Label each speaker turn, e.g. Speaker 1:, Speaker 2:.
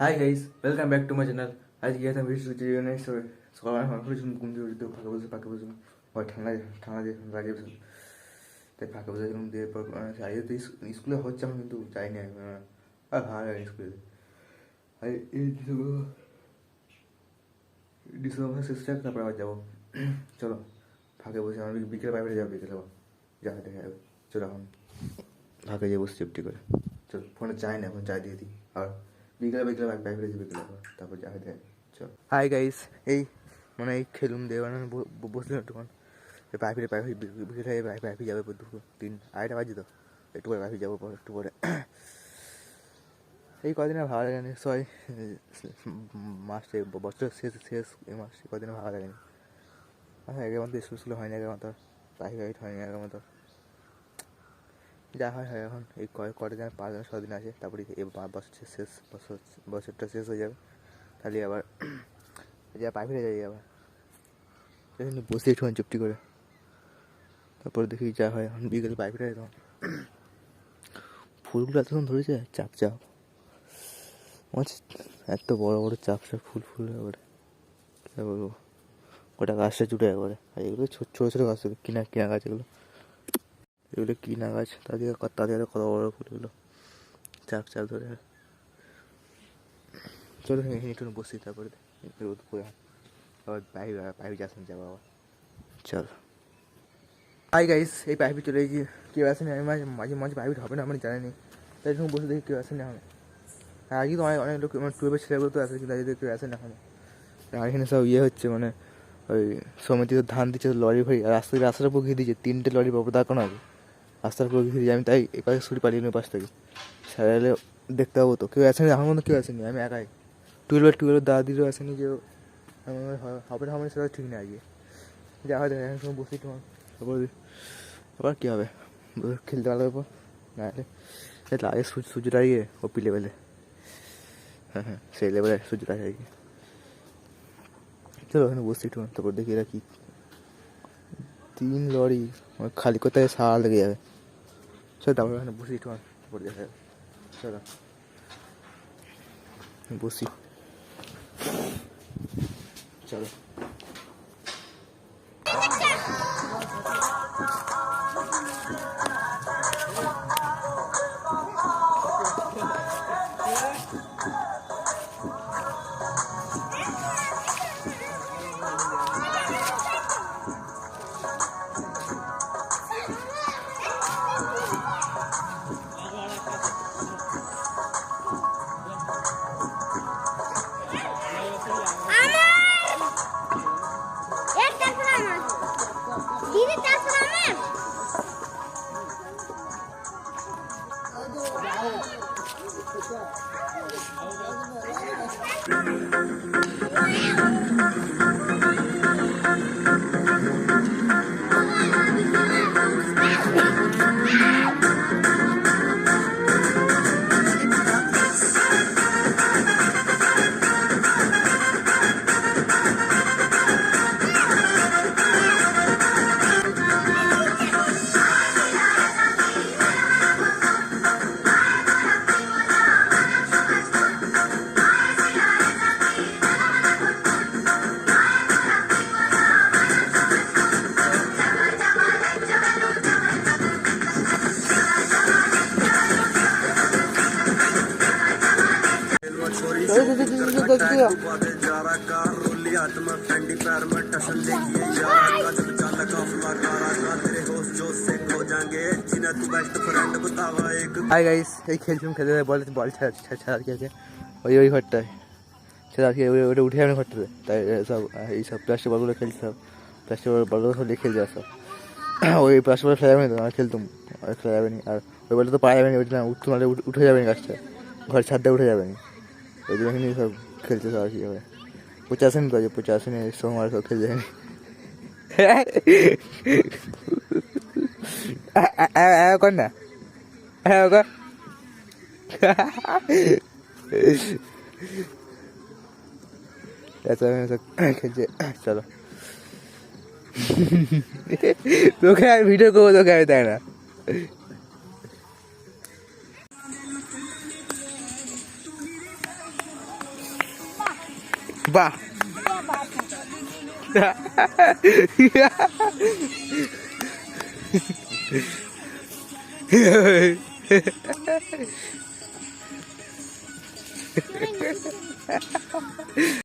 Speaker 1: Hi guys welcome back to my channel আজকে একটা video জন্য সকালে ফোন করেছিলাম ঘুম থেকে উঠতে ফাঁকা বসে ফাঁকা বসে। ওই ঠান্ডা ঠান্ডা দিয়ে লাগিয়ে বসে। তাই ফাঁকা বসে ঘুম দিয়ে পর আজকে তো স্কুলে হচ্ছে আমি কিন্তু যাইনি আমি আর ভালো লাগে স্কুলে। আর, এই ডিসেম্বর ডিসেম্বর মাসের শেষটা তারপরে আবার যাব। চলো, ফাঁকে বসে আমি বিকেলে বাইরে যাব, বিকেলে আবার। যা দেখা যাবে। চলো এখন, ফাঁকে যাব সেফটি করে। চল ফোনে চাই না এখন চাই দিয়ে দিই। আর বিকেলে বিকেলে বাইক বাইক যাবে বিকেলে তারপর যা হয় চল। হাই গাইস এই মানে এই খেলুম মানে বসলাম একটুক্ষণ। পাইপে পাইপে বিকেলে পাইপে পাইপে যাবে দুপুর তিন আড়াইটা বাজে তো। একটু করে পাইপে যাব পর একটু পরে। এই কদিনে ভালো লাগেনি সবাই মাসে বছর শেষ শেষ এই মাসে কদিনে ভালো লাগেনি আচ্ছা আগের মতো স্কুল স্কুল হয়নি আগের মতো প্রাইভেট হয়নি আগের মতো। যা হয় হয় এখন। এই কয় কটা দিন, পাঁচ দিন ছ দিন আছে, তারপরে এই বছর শেষ, বছর, বছরটা শেষ হয়ে যাবে। তাহলে আবার যা প্রাইভেটে যাই আবার। সেখানে বসে একটু চুপটি করে। তারপরে দেখি যা হয়, এখন বিকেল প্রাইভেটে তখন। ফুলগুলো এতক্ষণ ধরেছে? চাপ চাপ। এত বড় বড় চাপ চাপ, ফুল ফুল একবারে কী বলব? গোটা গাছটা জুড়ে একবারে আর এগুলো ছোটো ছোটো ছোটো গাছ, কিনা কিনা গাছ এগুলো। এগুলো কিনা গাছ তাদের তাদের কত বড় ফুলগুলো? চাপ চাপ ধরে চলো এখানে একটু বসি, তারপরে রোদ করে আবার পাইপ পাইপ যাচ্ছেন যাব আবার। চলো। হাই গাইস এই পাইপে চলে গিয়ে কেউ আসেনি। আমি মাঝে মাঝে মাঝে পাইপ হবে না আমি জানিনি তাই জন্য বসে দেখি কেউ আসেনি এখন। আর আজকে তো অনেক অনেক লোক মানে টুয়েলভের ছেলেগুলো তো আসে কিন্তু আজকে কেউ আসে না এখন। আর এখানে সব ইয়ে হচ্ছে মানে ওই সমিতিতে ধান দিচ্ছে লরি ভাই আর রাস্তা রাস্তার উপর ঘিরে দিচ্ছে তিনটে লরি বাবু দাঁড় কোনো আগে রাস্তার উপর ঘিরে আমি তাই এপাশে ছুটি পালিয়ে নিই পাশ থেকে। স্যার এলে দেখতে পাবো তো। কেউ আসেনি এখন মতো কেউ আসেনি আমি একাই। টুয়েলভের টুয়েলভের দাদিরও আসেনি কেউ? আমার হবে না, হবে সেটা ঠিক নেই আজকে। যা হয় দেখা এখন বসে তোমার তারপর আবার কী হবে? খেলতে ভালো ব্যাপার না হলে লাগে সূর্যটা গিয়ে ওপি লেভেলে হ্যাঁ হ্যাঁ সেই লেভেলে সূর্যটা কি চলো ওখানে বসে একটু তারপর দেখি এরা কি তিন লরি খালি করতে সারা লেগে যাবে। চল তারপর ওখানে বসি, একটু তারপর দেখা যাবে চলো। বসি। চলো।
Speaker 2: 对。
Speaker 1: হাই গাইস এই খেলছিলাম খেলে বল বল ছাড়া ছাড়া কি আছে? ওই ওই ঘরটায়। ছাড়া কি, ওই ওটা উঠে যাবে ঘরটাতে। তাই সব, এই সব প্লাস্টিক বলগুলো খেলছে সব। প্লাস্টিক বলগুলো সব লিখে খেলছে সব। ওই প্লাস্টিক বল ফেলা যাবে না তো আমি খেলতাম। আর ফেলা যাবে না। আর ওই বলটা তো পাওয়া যাবে না, ওইটা না উঠতে মারলে উঠে- উঠে যাবে না গাছটা। ঘর ছাদটা উঠে যাবে না। ওই জন্য এখানে সব খেলছে সব আর কি হবে পচে আসেনি তো আজ পচে আসেনি সোমবার সব খেলছে এখানে কর না হ্যাঁ কর ऐसा খেলছে চলো তোকে আর ভিডিও করব তোকে আমি তাই না বাহ
Speaker 2: Yeah.